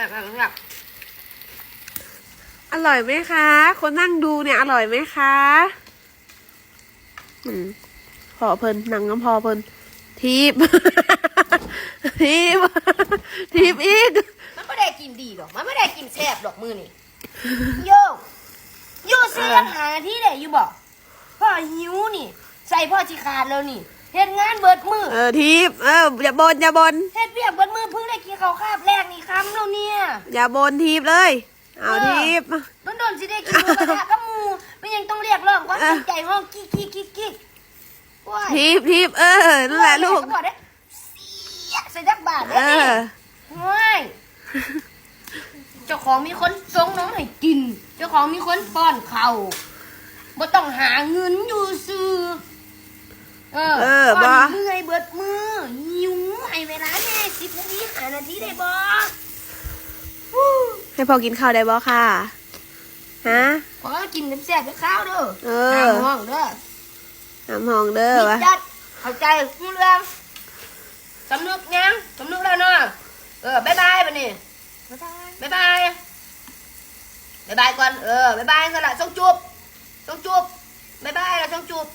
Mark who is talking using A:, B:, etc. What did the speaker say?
A: แบบแบบแบบ
B: อร่อยไหมคะ คนนั่งดูเนี่ยอร่อยไหมคะอืมพอเพลินนั่งน้ำพอเพลินทีบ ทีบ ทีบอีก
A: มันไม่ได้กินดีหรอก มันไม่ได้กินแซ่บหรอกมือนี่โยโยเสียงหาที่ไหนอยู่บอกพ่อหิวนี่ ใส่พ่อชิขาดแล้วนี่เฮ็ดงานเบิดมือ
B: เออทีบ เอออย่าบนอย่าบน
A: เฮ็ดเบียกเบิดมือเพิ่ง
B: อย่าบนทีบเลย เอา
A: เออ
B: ทีบ
A: ต้นโดนสิได้กินหมูกระทะกับหมูไม่ยังต้องเรียกร้องความสนใจห้องกิ๊กกิ๊กกิ๊กกิ๊กว้าย
B: ทีบทีบเออนั่นแหละลูก
A: เขาบอกได้เสียใส่จักบาทได้
B: เอ
A: ดิ
B: อ
A: ว้ายเจ้าของมีคนส่งน้องให้กิน เจ้าของมีคนป้อนเขาวบ่ต้องหาเงินอยู่ซื้อเออ
B: เออ
A: ป้อน
B: บ่
A: เมื่อยเบิดมือหิวให้เวลาแม่สิบนาทีหานาทีได้บ่
B: ให้พอกินข้าวได้บ่ค่ะ ฮะ
A: ขอกินน้ำแซ่บด้วยข้าวเด้อ
B: เอ
A: ตา
B: อ
A: มห้องเด้อ
B: น้ำห้องเด้อ
A: นี่
B: วะ
A: จัดเข้าใจรู้เรื่องสำนึกยังสำนึกแล้วเนาะเออบ๊ายบายบัดนี้บ๊ายบายบ๊ายบายก่อนเออบ๊ายบายกันละส่งจูบส่งจูบบ๊ายบายแล้วส่งจูบ